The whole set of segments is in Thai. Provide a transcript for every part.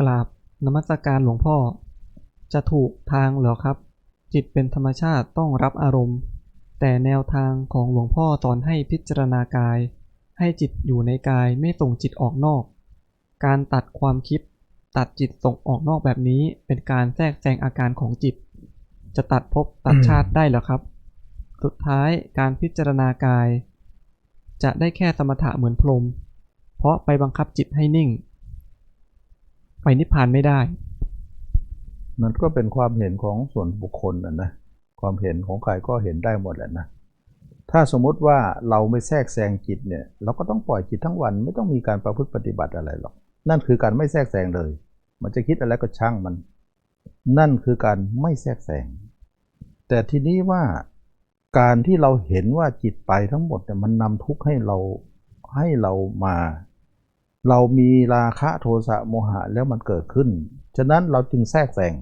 กราบนมัสการหลวงพ่อ จะถูกทางเหรอครับ จิตเป็นธรรมชาติต้องรับอารมณ์ แต่แนวทางของหลวงพ่อสอนให้พิจารณากาย ให้จิตอยู่ในกายไม่ส่งจิตออกนอก การตัดความคิด ตัดจิตส่งออกนอกแบบนี้เป็นการแทรกแซงอาการของจิต จะตัดภพตัดชาติได้เหรอครับ สุดท้ายการพิจารณากาย จะได้แค่สมถะเหมือนพรมเพราะไปบังคับจิตให้นิ่ง ไปนิพพานไม่ได้ มันก็เป็นความเห็นของส่วนบุคคลนะนะความเห็นของใครก็เห็นได้หมดแหละนะถ้าสมมุติว่าเราไม่แทรกแซงจิตเนี่ยเราก็ต้องปล่อยจิตทั้งวันไม่ต้องมีการประพฤติปฏิบัติอะไรหรอก นั่นคือการไม่แทรกแซงเลย มันจะคิดอะไรก็ช่างมัน นั่นคือการไม่แทรกแซงแต่ทีนี้ว่าการที่เราเห็นว่าจิตไปทั้งหมดเนี่ยมันนำทุกข์ให้เราให้เรามา เรามีราคะโทสะโมหะแล้วมันเกิดขึ้น ฉะนั้นเราจึงแทรกแซง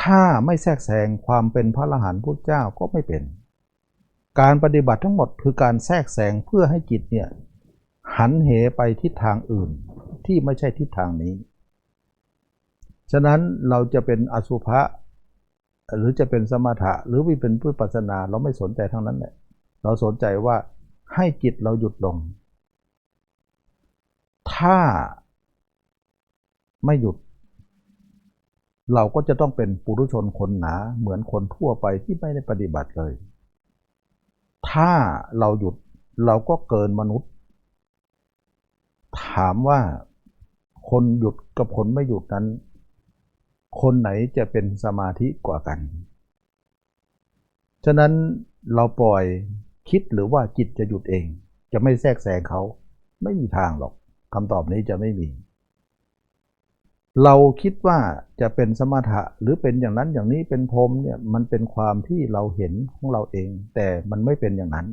ถ้าไม่แทรกแซงความเป็นพระอรหันต์พุทธเจ้าก็ไม่เป็น การปฏิบัติทั้งหมดคือการแทรกแซงเพื่อให้จิตเนี่ยหันเหไปทิศทางอื่นที่ไม่ใช่ทิศทางนี้ ฉะนั้นเราจะเป็นอสุภะหรือจะเป็นสมถะหรือวิเป็นพุทธปัสสนา เราไม่สนใจทั้งนั้นแหละ เราสนใจว่าให้จิตเราหยุดลง ถ้าไม่หยุด เราก็จะต้องเป็นปุถุชนคนหนา เหมือนคนทั่วไปที่ไม่ได้ปฏิบัติเลย ถ้าเราหยุดเราก็เกินมนุษย์ ถามว่าคนหยุดกับคนไม่หยุดนั้น คนไหนจะเป็นสมาธิกว่ากัน ฉะนั้นเราปล่อยคิดหรือว่าจิตจะหยุดเอง จะไม่แทรกแซงเขาไม่มีทางหรอก คำตอบนี้จะไม่มี เราคิดว่าจะเป็นสมถะหรือเป็นอย่างนั้นอย่างนี้เป็นพรมเนี่ยมันเป็นความที่เราเห็นของเราเอง แต่มันไม่เป็นอย่างนั้น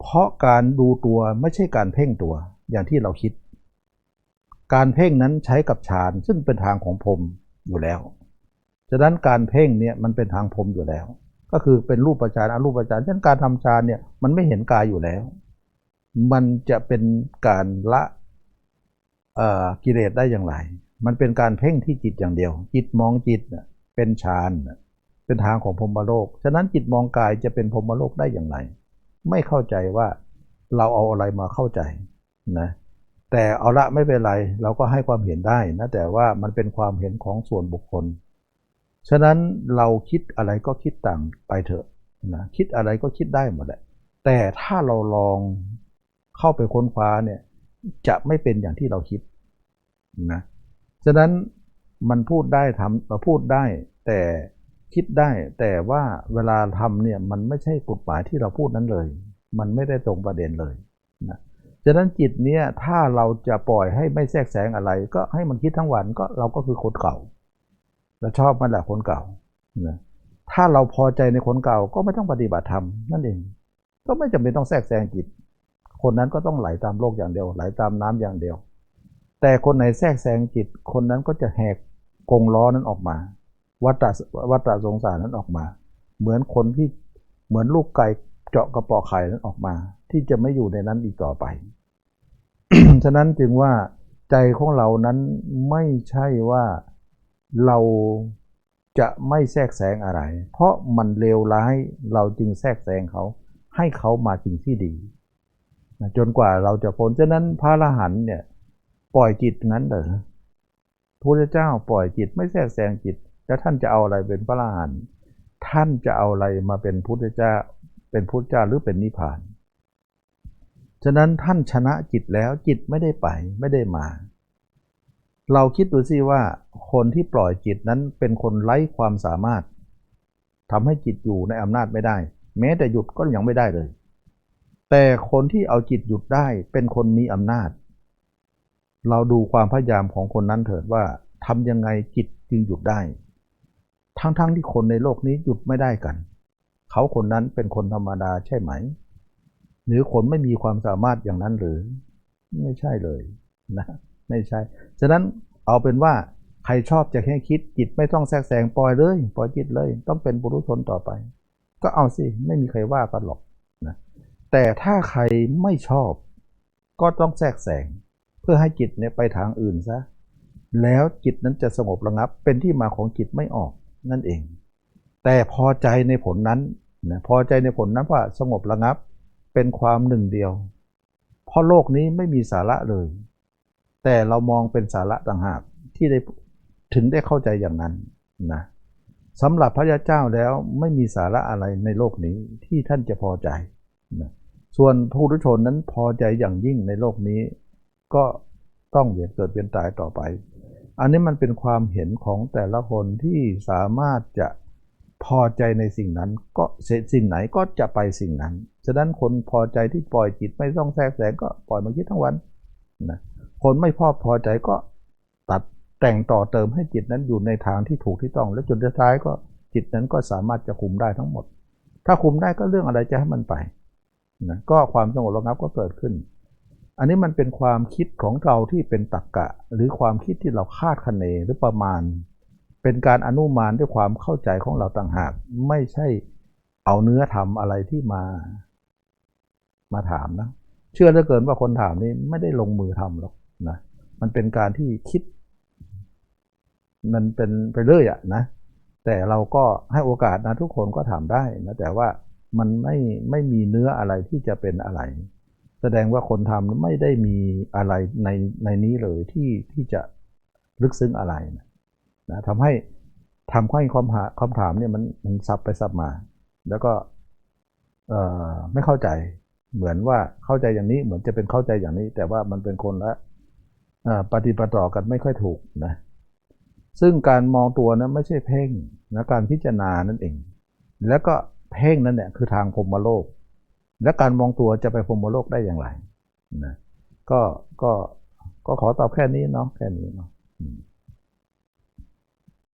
เพราะการดูตัวไม่ใช่การเพ่งตัวอย่างที่เราคิด การเพ่งนั้นใช้กับฌานซึ่งเป็นทางของพรมอยู่แล้วฉะนั้นการเพ่งเนี่ยมันเป็นทางพรมอยู่แล้ว ก็คือเป็นรูปฌานอรูปฌานฉะนั้นการทำฌานเนี่ยมันไม่เห็นกายอยู่แล้ว มันจะเป็นการละกิเลสได้อย่างไร มันเป็นการเพ่งที่จิตอย่างเดียว จิตมองจิตเป็นฌานเป็นทางของพรหมโลก ฉะนั้นจิตมองกายจะเป็นพรหมโลกได้อย่างไร ไม่เข้าใจว่าเราเอาอะไรมาเข้าใจนะแต่เอาละไม่เป็นไรเราก็ให้ความเห็นได้นะแต่ว่ามันเป็นความเห็นของส่วนบุคคล ฉะนั้นเราคิดอะไรก็คิดต่างไปเถอะนะคิดอะไรก็คิดได้หมดแหละแต่ถ้าเราลอง เข้าไปค้นคว้าเนี่ยจะไม่เป็นอย่างที่เราคิดนะฉะนั้นมันพูดได้ทำเราพูดได้แต่คิดได้แต่ว่าเวลาทำเนี่ยมันไม่ใช่กฎหมายที่เราพูดนั้นเลย มันไม่ได้ตรงประเด็นเลยนะฉะนั้นจิตเนี่ยถ้าเราจะปล่อยให้ไม่แทรกแซงอะไร ก็ให้มันคิดทั้งวันก็เราก็คือคนเก่าเราชอบมันแหละคนเก่านะถ้าเราพอใจในคนเก่าก็ไม่ต้องปฏิบัติธรรมนั่นเอง ก็ไม่จำเป็นต้องแทรกแซงจิต คนนั้นก็ต้องไหลตามโลกอย่างเดียว ไหลตามน้ำอย่างเดียว แต่คนไหนแทรกแซงจิต คนนั้นก็จะแหกกงล้อนั้นออกมา วัฏวัฏสงสารนั้นออกมา เหมือนคนที่เหมือนลูกไก่เจาะกระปอกไข่นั้นออกมา ที่จะไม่อยู่ในนั้นอีกต่อไป ฉะนั้นจึงว่าใจของเรานั้นไม่ใช่ว่าเราจะไม่แทรกแซงอะไร เพราะมันเลวร้ายเราจึงแทรกแซงเขา ให้เขามาสิ่งที่ดี จนกว่าเราจะพ้น ฉะนั้นพระอรหันต์เนี่ยปล่อยจิตนั้นเหรอพระเจ้าปล่อยจิตไม่แทรกแซงจิต แล้วท่านจะเอาอะไรเป็นพระอรหันต์ท่านจะเอาอะไรมาเป็นพุทธเจ้า เป็นพุทธเจ้าหรือเป็นนิพพาน ฉะนั้นท่านชนะจิตแล้วจิตไม่ได้ไปไม่ได้มา เราคิดดูสิว่าคนที่ปล่อยจิตนั้นเป็นคนไร้ความสามารถทำให้จิตอยู่ในอำนาจไม่ได้ แม้แต่หยุดก็ยังไม่ได้เลย แต่คนที่เอาจิตหยุดได้เป็นคนมีอำนาจ เราดูความพยายามของคนนั้นเถิดว่าทำยังไงจิตจึงหยุดได้ ทั้งๆทที่คนในโลกนี้หยุดไม่ได้กัน เขาคนนั้นเป็นคนธรรมดาใช่ไหม หรือคนไม่มีความสามารถอย่างนั้นหรือ ไม่ใช่เลยนะไม่ใช่ ฉะนั้นเอาเป็นว่าใครชอบจะแค่คิดจิตไม่ต้องแทรกแซงปล่อยเลย ปล่อยจิตเลย ต้องเป็นบุรุษชนต่อไป ก็เอาสิ ไม่มีใครว่ากันหรอก แต่ถ้าใครไม่ชอบ ก็ต้องแทรกแซงเพื่อให้จิตเนี่ยไปทางอื่นซะ แล้วจิตนั้นจะสงบระงับ เป็นที่มาของจิตไม่ออกนั่นเอง แต่พอใจในผลนั้นนะพอใจในผลนั้นว่าสงบระงับเป็นความหนึ่งเดียว เพราะโลกนี้ไม่มีสาระเลย แต่เรามองเป็นสาระต่างหากที่ได้ถึงได้เข้าใจอย่างนั้นนะสำหรับพระยาเจ้าแล้วไม่มีสาระอะไรในโลกนี้ที่ท่านจะพอใจ ส่วนผู้ทุชนนั้นพอใจอย่างยิ่งในโลกนี้ ก็ต้องเวียนเกิดเวียนตายต่อไป อันนี้มันเป็นความเห็นของแต่ละคนที่สามารถจะพอใจในสิ่งนั้น ก็สิ่งไหนก็จะไปสิ่งนั้น ฉะนั้นคนพอใจที่ปล่อยจิตไม่ต้องแทรกแซงก็ปล่อยมาคิดทั้งวันนะคนไม่พอพอใจก็ตัดแต่งต่อเติมให้จิตนั้นอยู่ในทางที่ถูกที่ต้อง และจนสุดท้ายก็จิตนั้นก็สามารถจะคุมได้ทั้งหมด ถ้าคุมได้ก็เรื่องอะไรจะให้มันไป นะก็ความสงบระงับก็เกิดขึ้น อันนี้มันเป็นความคิดของเราที่เป็นตรกกะ หรือความคิดที่เราคาดคะเนหรือประมาณ เป็นการอนุมานด้วยความเข้าใจของเราต่างหาก ไม่ใช่เอาเนื้อทำอะไรที่มา มาถามนะ เชื่อเหลือเกินว่าคนถามนี้ไม่ได้ลงมือทำหรอกนะมันเป็นการที่คิด มันเป็นไปเรื่อยอะนะแต่เราก็ให้โอกาสนะทุกคนก็ถามได้นะแต่ว่า มันไม่ไม่มีเนื้ออะไรที่จะเป็นอะไร แสดงว่าคนทำไม่ได้มีอะไรในในนี้เลยที่ที่จะลึกซึ้งอะไรนะทำให้ทำข้อความหาคำถามเนี่ยมันมันซับไปซับมา แล้วก็ไม่เข้าใจเหมือนว่าเข้าใจอย่างนี้เหมือนจะเป็นเข้าใจอย่างนี้ แต่ว่ามันเป็นคนละปฏิปต่อกันไม่ค่อยถูกนะซึ่งการมองตัวนะไม่ใช่เพ่งนะการพิจารณานั่นเอง แล้วก็ เพ่งนั่นเนี่ยคือทางพรหมโลก และการมองตัวจะไปพรหมโลกได้อย่างไรนะก็ก็ก็ขอตอบแค่นี้เนาะแค่นี้เนาะ